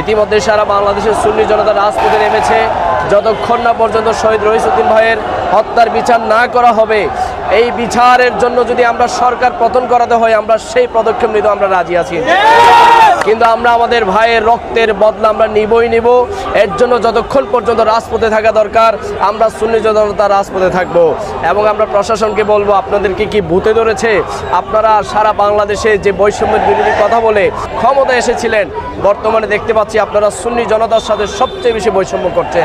ইতিমধ্যে সারা বাংলাদেশের সুন্নি জনতা রাজপথে নেমেছে। যতক্ষণ না পর্যন্ত শহীদ রহিসুদ্দিন ভাইয়ের হত্যার বিচার না করা হবে, এই বিচারের জন্য যদি আমরা সরকার পতন করাতে হয়, আমরা সেই পদক্ষেপ নিতে আমরা রাজি আছি। কিন্তু আমরা আমাদের ভাইয়ের রক্তের বদলা আমরা নিবই নিব। এর জন্য যতক্ষণ পর্যন্ত রাজপথে থাকা দরকার, আমরা সুন্নি জনতা রাজপথে থাকব। এবং আমরা প্রশাসনকে বলব আপনাদেরকে কি ভূতে ধরেছে? আপনারা সারা বাংলাদেশে যে বৈষম্যের বিরোধী কথা বলে ক্ষমতা এসেছিলেন, বর্তমানে দেখতে পাচ্ছি আপনারা সুন্নি জনতার সাথে সবচেয়ে বেশি বৈষম্য করছেন।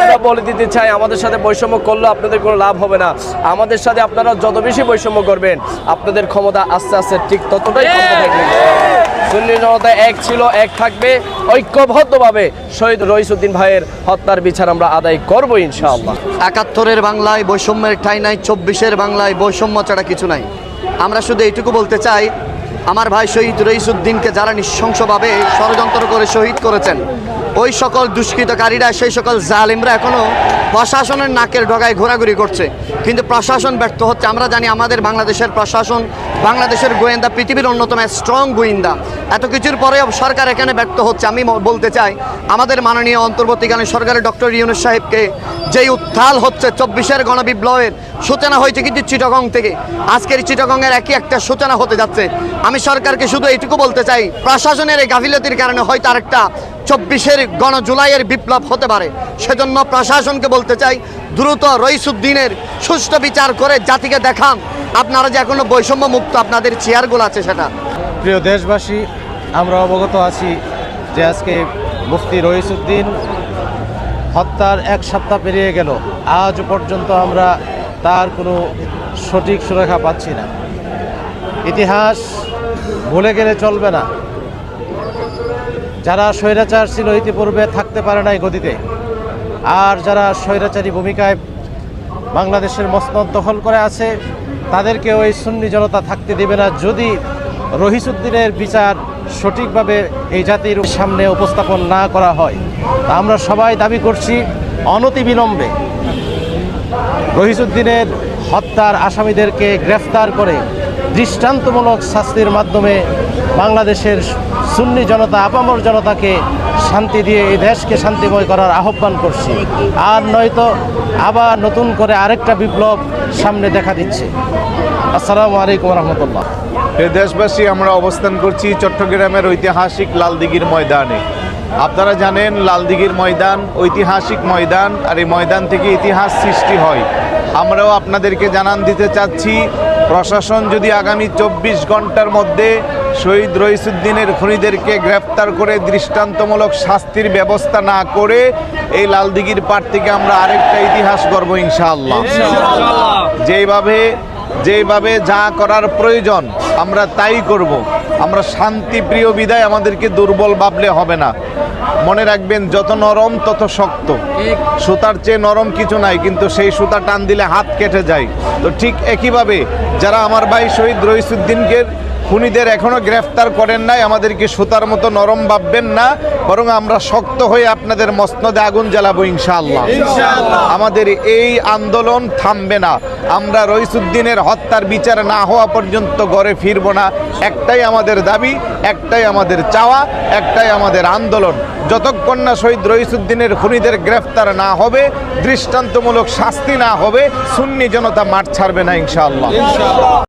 আমরা বলে দিতে চাই, আমাদের সাথে বৈষম্য করলে আপনাদের কোনো লাভ হবে না। আমাদের সাথে আপনারা যত বেশি বৈষম্য করবেন, আপনাদের ক্ষমতা আস্তে আস্তে ঠিক ততটাই থাকবে। সুন্নি এক ছিল, এক থাকবে। ঐক্যবদ্ধভাবে শহীদ রইসুদ্দিন ভাইয়ের হত্যার বিচার আমরা আদায় করব ইনশাআল্লাহ। একাত্তরের বাংলায় বৈষম্যের ঠাই নাই, চব্বিশের বাংলায় বৈষম্য ছাড়া কিছু নাই। আমরা শুধু এইটুকু বলতে চাই, আমার ভাই শহীদ রইসুদ্দিনকে যারা নৃশংসভাবে ষড়যন্ত্র করে শহীদ করেছেন ওই সকল দুষ্কৃতকারীরা, সেই সকল জালিমরা এখনও প্রশাসনের নাকের ডগায় ঘোরাঘুরি করছে। কিন্তু প্রশাসন ব্যর্থ হচ্ছে। আমরা জানি আমাদের বাংলাদেশের প্রশাসন বাংলাদেশের গোয়েন্দা, পৃথিবীর অন্যতম স্ট্রং গোয়েন্দা। এত কিছুর পরেও সরকার এখানে ব্যর্থ হচ্ছে। আমি বলতে চাই, আমাদের মাননীয় অন্তর্বর্তীকালীন সরকারের ডক্টর ইউনুস সাহেবকে যেই উত্থাল হচ্ছে চব্বিশের গণবিপ্লবের, সূচনা হয়েছে কিন্তু চিটগং থেকে। আজকের চিটগংয়ের একই একটা সূচনা হতে যাচ্ছে। আমি সরকারকে শুধু এইটুকু বলতে চাই, প্রশাসনের এই গাফিলতির কারণে হয়তো আরেকটা চব্বিশের গণ জুলাইয়ের বিপ্লব হতে পারে। সেজন্য প্রশাসনকে বলতে চাই, দ্রুত রইসুদ্দিনের সুষ্ঠু বিচার করে জাতিকে দেখান। আপনারা যে এখনও বৈষম্য মুক্ত আপনাদের চেয়ারগুলো আছে সেটা। প্রিয় দেশবাসী, আমরা অবগত আছি যে আজকে মুফতি রহিসুদ্দিন হত্যার এক সপ্তাহ পেরিয়ে গেল। আজ পর্যন্ত আমরা তার কোনো সঠিক সুরেখা পাচ্ছি না। ইতিহাস ভুলে গেলে চলবে না। যারা স্বৈরাচার ছিল ইতিপূর্বে থাকতে পারে নাই গদিতে, আর যারা স্বৈরাচারী ভূমিকায় বাংলাদেশের মসনদ দখল করে আছে তাদেরকে ওই সুন্নি জনতা থাকতে দেবে না। যদি রহিসুদ্দিনের বিচার সঠিকভাবে এই জাতির সামনে উপস্থাপন না করা হয়, তা আমরা সবাই দাবি করছি অনতিবিলম্বে রহিসুদ্দিনের হত্যার আসামিদেরকে গ্রেফতার করে দৃষ্টান্তমূলক শাস্তির মাধ্যমে বাংলাদেশের সুন্নি জনতা, আপামর জনতাকে শান্তি দিয়ে এই দেশকে শান্তিময় করার আহ্বান করছি। আর নয়তো আবার নতুন করে আরেকটা বিপ্লব সামনে দেখা দিচ্ছে। আসসালামু আলাইকুম রহমতুল্লাহ। প্রিয় দেশবাসী, আমরা অবস্থান করছি চট্টগ্রামের ঐতিহাসিক লালদিঘির ময়দানে। আপনারা জানেন, লালদিঘির ময়দান ঐতিহাসিক ময়দান, আর এই ময়দান থেকে ইতিহাস সৃষ্টি হয়। আমরাও আপনাদেরকে জানান দিতে চাচ্ছি প্রশাসন যদি আগামী চব্বিশ ঘণ্টার মধ্যে শহীদ রইসুদ্দিনের খুনিদেরকে গ্রেফতার করে দৃষ্টান্তমূলক শাস্তির ব্যবস্থা না করে এই লালদিঘির পার থেকে আমরা আরেকটা ইতিহাস গর্ব ইনশাআল্লাহ। যেইভাবে যেভাবে যা করার প্রয়োজন আমরা তাই করব। আমরা শান্তিপ্রিয় বিদায় আমাদেরকে দুর্বল ভাবলে হবে না। মনে রাখবেন, যত নরম তত শক্ত। সুতার চেয়ে নরম কিছু নাই, কিন্তু সেই সুতা টান দিলে হাত কেটে যায়। তো ঠিক একইভাবে যারা আমার ভাই শহীদ রইসুদ্দিনকে খুনিদের এখনও গ্রেফতার করেন নাই আমাদেরকে সুতার মতো নরম ভাববেন না বরং আমরা শক্ত হয়ে আপনাদের মসনদে আগুন জ্বালাবো ইনশাআল্লাহ। আমাদের এই আন্দোলন থামবে না। আমরা রইসুদ্দিনের হত্যার বিচার না হওয়া পর্যন্ত ঘরে ফিরবো না। একটাই আমাদের দাবি একটাই আমাদের চাওয়া একটাই আমাদের আন্দোলন। যতক্ষণ না শহীদ রইসুদ্দিনের খুনিদের গ্রেফতার না হবে দৃষ্টান্তমূলক শাস্তি না হবে সুন্নি জনতা মাঠ ছাড়বে না ইনশাআল্লাহ।